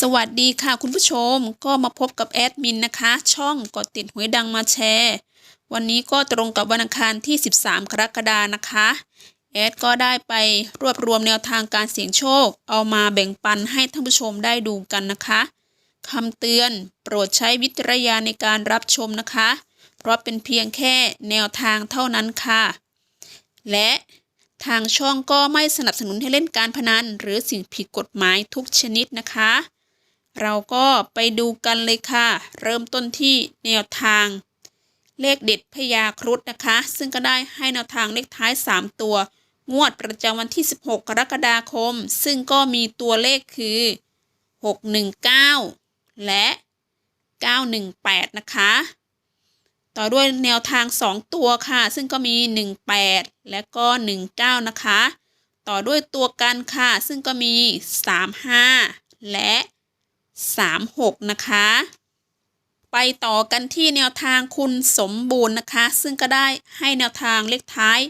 สวัสดีค่ะคุณผู้ชมก็มาพบกับแอดมินนะคะ ช่องกดติดหวยดังมาแชร์ วันนี้ก็ตรงกับวันอังคารที่ 13 กรกฎานะคะ แอดก็ได้ไปรวบรวมแนวทางการเสี่ยงโชค เอามาแบ่งปันให้ท่านผู้ชมได้ดูกันนะคะคำเตือนโปรดใช้วิจารณญาณในการรับชมนะคะ เพราะเป็นเพียงแค่แนวทางเท่านั้นค่ะ และทางช่องก็ไม่สนับสนุนให้เล่นการพนัน หรือสิ่งผิดกฎหมายทุกชนิดนะคะ เราก็ไปดูกันเลยค่ะ เริ่มต้นที่แนวทาง เลขเด็ดพญาครุฑนะคะ ซึ่งก็ได้ให้แนวทางเลขท้าย 3 ตัว งวดประจำวันที่ 16 กรกฎาคม ซึ่งก็มีตัวเลขคือ 619 และ 918 นะคะ ต่อด้วยแนวทาง 2 ตัวค่ะ ซึ่งก็มี 18 และก็ 19 นะคะ ต่อด้วยตัวกันค่ะ ซึ่งก็มี 35 และ 36 นะคะ ไปต่อกันที่แนวทางคุณสมบูรณ์นะคะ ซึ่งก็ได้ให้แนวทางเลขท้าย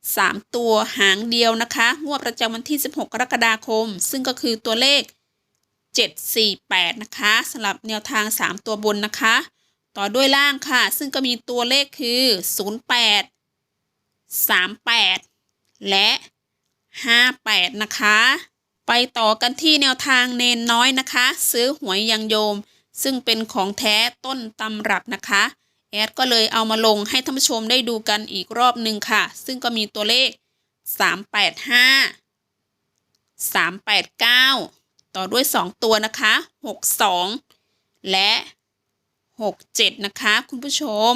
3 ตัวหางเดียวนะคะ งวดประจำวันที่ 16 กรกฎาคม ซึ่งก็คือตัวเลข 748 นะคะสำหรับแนวทาง 3 ตัวบนนะคะ ต่อด้วยล่างค่ะ ซึ่งก็มีตัวเลขคือ 08 38 และ 58 นะคะ ไปต่อกันที่แนวทางเนนน้อยนะคะ ซื้อหวยยังโยม ซึ่งเป็นของแท้ต้นตำรับนะคะ แอดก็เลยเอามาลงให้ท่านผู้ชมได้ดูกันอีกรอบหนึ่งค่ะ ซึ่งก็มีตัวเลข 385 389 ต่อด้วย 2 ตัวนะคะ 62 และ 67 นะคะ คุณผู้ชม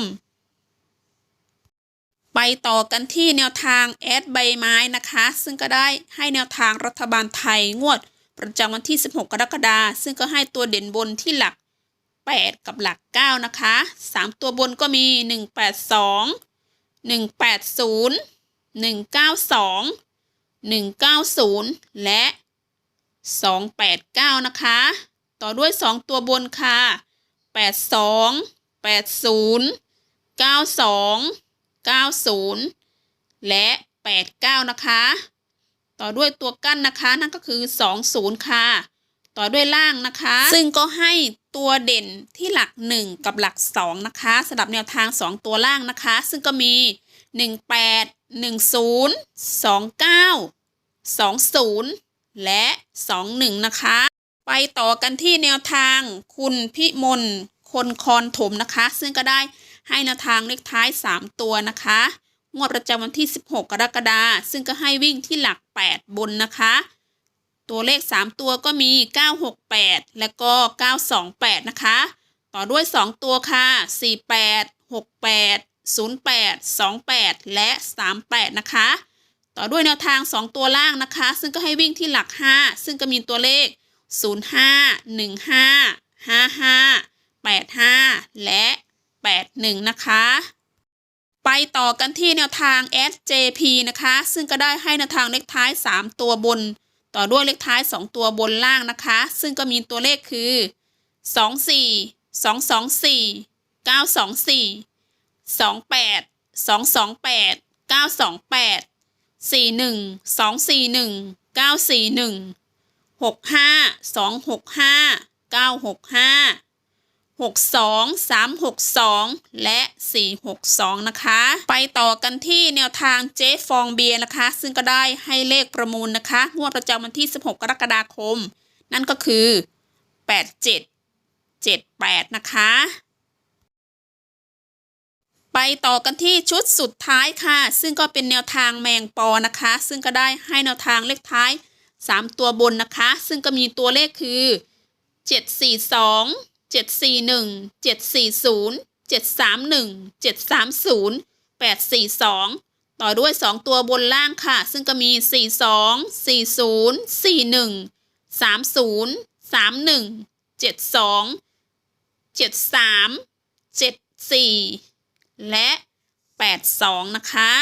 ไปต่อกันที่แนวทางแอดใบไม้นะคะ ซึ่งก็ได้ให้แนวทางรัฐบาลไทยงวด ประจำวันที่ 16 กรกฎาคมซึ่งก็ให้ตัวเด่นบนที่หลัก 8 กับหลัก 9 นะคะ 3 ตัวบนก็มี 182 180 192 190 และ 289 นะคะ ต่อด้วย 2 ตัวบนค่ะ 82 80 92 90 และ 89 นะคะ ต่อด้วยตัวกั้นนะคะนั่นก็คือ 20 ค่ะ ต่อด้วยล่างนะคะ ซึ่งก็ให้ตัวเด่นที่หลัก 1 กับหลัก 2 นะคะสำหรับแนวทาง 2 ตัวล่างนะคะ ซึ่งก็มี 18 10 29 20 และ 21 นะคะ ไปต่อกันที่แนวทางคุณพิมลคนคอนถมนะคะ ซึ่งก็ได้ ให้แนวทางเลขท้าย 3 ตัวนะคะ งวดประจำวันที่ 16 กรกฎาคมซึ่งก็ให้วิ่งที่หลัก 8 บนนะคะ ตัวเลข 3 ตัวก็มี 968 และก็ 928 นะคะ ต่อด้วย 2 ตัวค่ะ 48 68 08 28 และ 38 นะคะ ต่อด้วยแนวทาง 2 ตัวล่างนะคะ ซึ่งก็ให้วิ่งที่หลัก 5 ซึ่งก็มีตัวเลข 05 15 55 85 และ 1 นะคะ ไปต่อกันที่แนวทาง SJP นะคะ ซึ่งก็ได้ให้แนวทางเลขท้าย 3 ตัวบน ต่อด้วยเลขท้าย 2 ตัวบนล่างนะคะ ซึ่งก็มีตัวเลขคือ 24 224 924 28 228 928 41 241 941 65 265 965 62 362 และ 462 นะคะ ไปต่อกันที่แนวทางเจ๊ฟองเบียร์นะคะ ซึ่งก็ได้ให้เลขประมูลนะคะ งวดประจำวันที่ 16 กรกฎาคม นั่นก็คือ 87 78 นะคะ ไปต่อกันที่ชุดสุดท้ายค่ะ ซึ่งก็เป็นแนวทางแมงปอนะคะ ซึ่งก็ได้ให้แนวทางเลขท้าย 3 ตัวบนนะคะ ซึ่งก็มีตัวเลขคือ 742 741 740 731 730 842 ต่อด้วย 2 ตัวบนล่างค่ะ ซึ่งก็มี 42 40 41 30 31 72 73 74 และ 82 นะคะ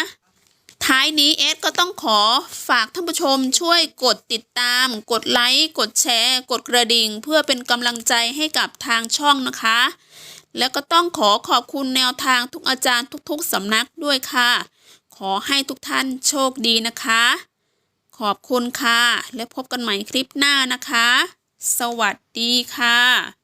ท้ายนี้เอสก็ต้องขอฝากท่านผู้ชมช่วยกดติดตาม กดไลค์กดแชร์ กดกระดิ่ง เพื่อเป็นกำลังใจให้กับทางช่องนะคะ แล้วก็ต้องขอขอบคุณแนวทางทุกอาจารย์ทุกๆสำนักด้วยค่ะ ขอให้ทุกท่านโชคดีนะคะ ขอบคุณค่ะ และพบกันใหม่คลิปหน้านะคะ สวัสดีค่ะ